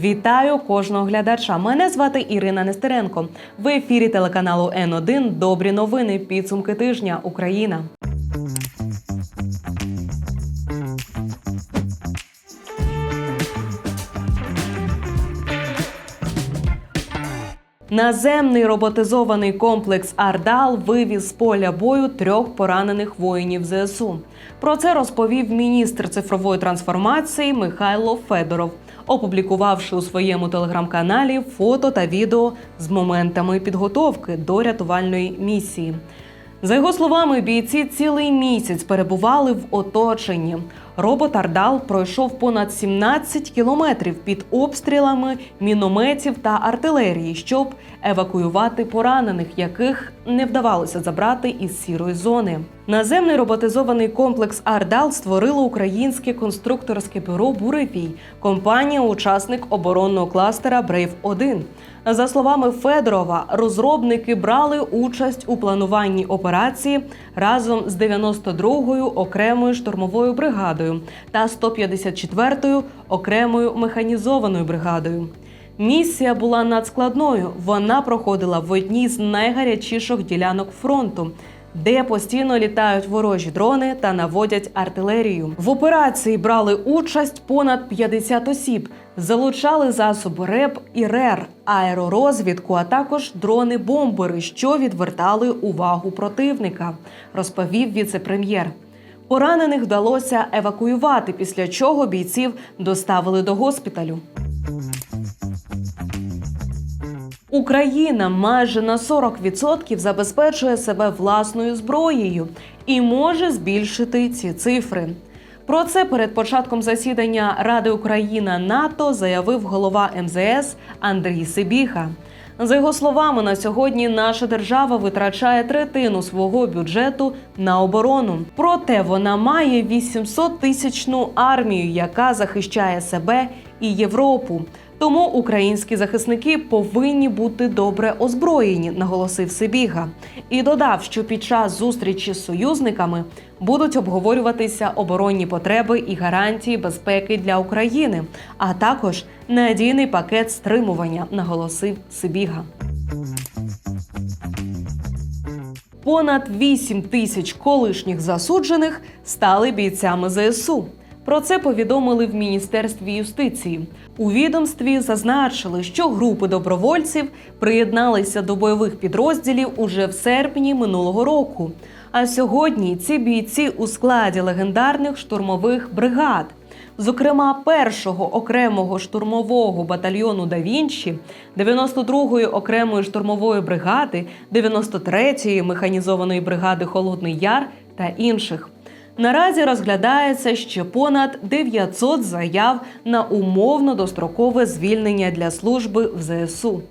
Вітаю кожного глядача. Мене звати Ірина Нестеренко. В ефірі телеканалу Н1 Добрі новини. Підсумки тижня. Україна. Наземний роботизований комплекс Ардал вивіз з поля бою трьох поранених воїнів ЗСУ. Про це розповів міністр цифрової трансформації Михайло Федоров, опублікувавши у своєму телеграм-каналі фото та відео з моментами підготовки до рятувальної місії. За його словами, бійці цілий місяць перебували в оточенні. Робот Ардал пройшов понад 17 кілометрів під обстрілами мінометів та артилерії, щоб евакуювати поранених, яких не вдавалося забрати із сірої зони. Наземний роботизований комплекс Ардал створило українське конструкторське бюро Буревій, компанія, учасник оборонного кластера Брейв 1 За словами Федорова, розробники брали участь у плануванні операції разом з 92-ю окремою штурмовою бригадою та 154-ю окремою механізованою бригадою. Місія була надскладною. Вона проходила в одній з найгарячіших ділянок фронту. Де постійно літають ворожі дрони та наводять артилерію. В операції брали участь понад 50 осіб, залучали засоби РЕП і РЕР, аеророзвідку, а також дрони-бомбери, що відвертали увагу противника, розповів віце-прем'єр. Поранених вдалося евакуювати, після чого бійців доставили до госпіталю. Україна майже на 40% забезпечує себе власною зброєю і може збільшити ці цифри. Про це перед початком засідання Ради Україна НАТО заявив голова МЗС Андрій Сибіга. За його словами, на сьогодні наша держава витрачає третину свого бюджету на оборону. Проте вона має 800 тисячну армію, яка захищає себе і Європу. Тому українські захисники повинні бути добре озброєні, наголосив Сибіга, і додав, що під час зустрічі з союзниками будуть обговорюватися оборонні потреби і гарантії безпеки для України, а також надійний пакет стримування, наголосив Сибіга. Понад 8 тисяч колишніх засуджених стали бійцями ЗСУ. Про це повідомили в міністерстві юстиції. У відомстві зазначили, що групи добровольців приєдналися до бойових підрозділів уже в серпні минулого року. А сьогодні ці бійці у складі легендарних штурмових бригад. Зокрема, першого окремого штурмового батальйону Да Вінчі, 92-ї окремої штурмової бригади, 93-ї механізованої бригади Холодний Яр та інших. Наразі розглядається ще понад 900 заяв на умовно дострокове звільнення для служби в ЗСУ.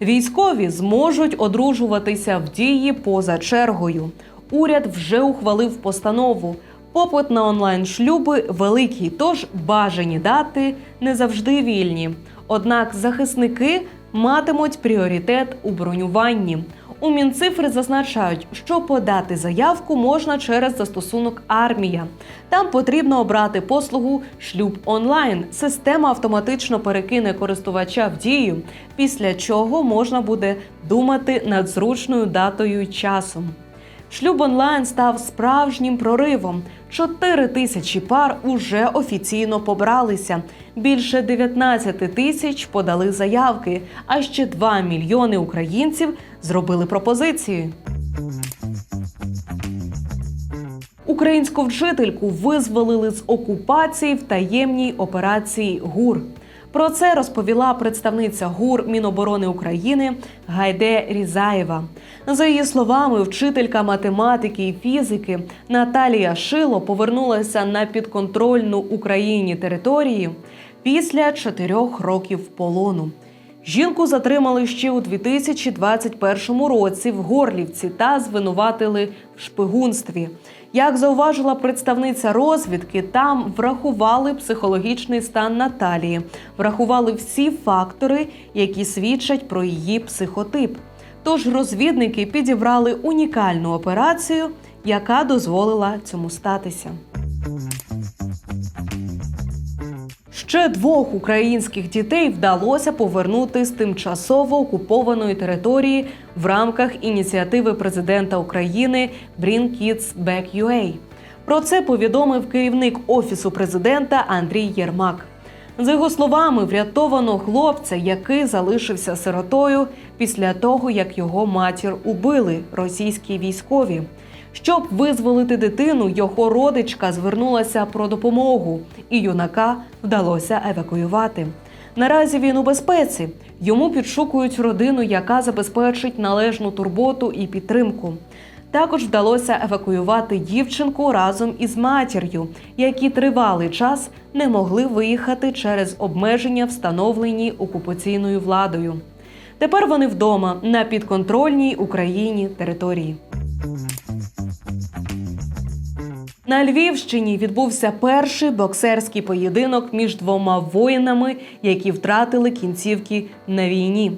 Військові зможуть одружуватися в дії поза чергою. Уряд вже ухвалив постанову. Попит на онлайн шлюби великий, тож бажані дати не завжди вільні. Однак захисники матимуть пріоритет у бронюванні. У Мінцифри зазначають, що подати заявку можна через застосунок Армія. Там потрібно обрати послугу шлюб онлайн. Система автоматично перекине користувача в дію, після чого можна буде думати над зручною датою й часом. Шлюб онлайн став справжнім проривом. Чотири тисячі пар уже офіційно побралися. Більше 19 тисяч подали заявки, а ще 2 мільйони українців зробили пропозиції. Українську вчительку визволили з окупації в таємній операції ГУР. Про це розповіла представниця ГУР Міноборони України Гайде Різаєва. За її словами, вчителька математики і фізики Наталія Шило повернулася на підконтрольну Україні території після чотирьох років полону. Жінку затримали ще у 2021 році в Горлівці та звинуватили в шпигунстві. Як зауважила представниця розвідки, там врахували психологічний стан Наталії, врахували всі фактори, які свідчать про її психотип. Тож розвідники підібрали унікальну операцію, яка дозволила цьому статися. Ще двох українських дітей вдалося повернути з тимчасово окупованої території в рамках ініціативи президента України Bring Kids Back UA. Про це повідомив керівник офісу президента Андрій Єрмак. За його словами, врятовано хлопця, який залишився сиротою після того, як його матір убили російські військові. Щоб визволити дитину, його родичка звернулася про допомогу, і юнака вдалося евакуювати. Наразі він у безпеці. Йому підшукують родину, яка забезпечить належну турботу і підтримку. Також вдалося евакуювати дівчинку разом із матір'ю, які тривалий час не могли виїхати через обмеження, встановлені окупаційною владою. Тепер вони вдома на підконтрольній Україні території. На Львівщині відбувся перший боксерський поєдинок між двома воїнами, які втратили кінцівки на війні.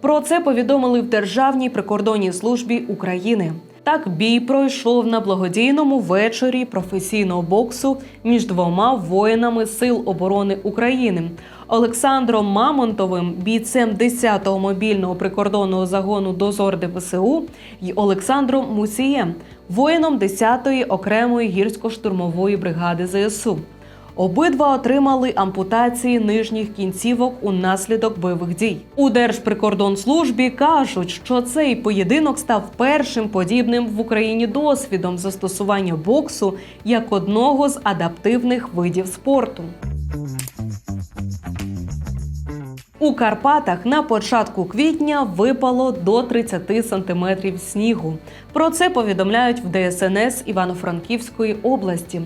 Про це повідомили в Державній прикордонній службі України. Так, бій пройшов на благодійному вечорі професійного боксу між двома воїнами Сил оборони України Олександром Мамонтовим, бійцем 10-го мобільного прикордонного загону Дозор ДПСУ і Олександром Мусієм, воїном 10-ї окремої гірсько-штурмової бригади ЗСУ. Обидва отримали ампутації нижніх кінцівок унаслідок бойових дій. У Держприкордонслужбі кажуть, що цей поєдинок став першим подібним в Україні досвідом застосування боксу як одного з адаптивних видів спорту. У Карпатах на початку квітня випало до 30 сантиметрів снігу. Про це повідомляють в ДСНС Івано-Франківської області.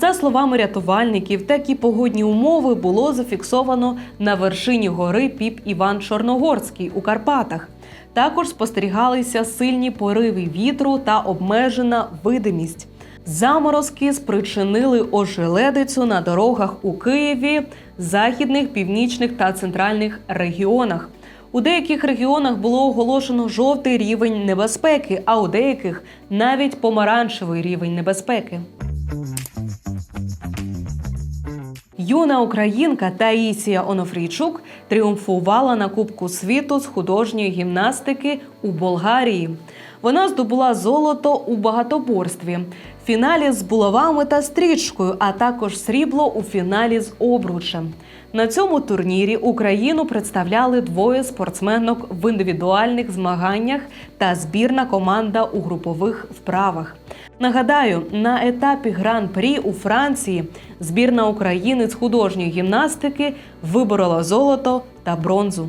За словами рятувальників, такі погодні умови було зафіксовано на вершині гори Піп Іван Чорногорський у Карпатах. Також спостерігалися сильні пориви вітру та обмежена видимість. Заморозки спричинили ожеледицю на дорогах у Києві, західних, північних та центральних регіонах. У деяких регіонах було оголошено жовтий рівень небезпеки, а у деяких навіть помаранчевий рівень небезпеки. Юна українка Таїсія Онофрійчук тріумфувала на Кубку світу з художньої гімнастики у Болгарії. Вона здобула золото у багатоборстві, фіналі з булавами та стрічкою, а також срібло у фіналі з обручем. На цьому турнірі Україну представляли двоє спортсменок в індивідуальних змаганнях та збірна команда у групових вправах. Нагадаю, на етапі гран-прі у Франції збірна України з художньої гімнастики виборола золото та бронзу.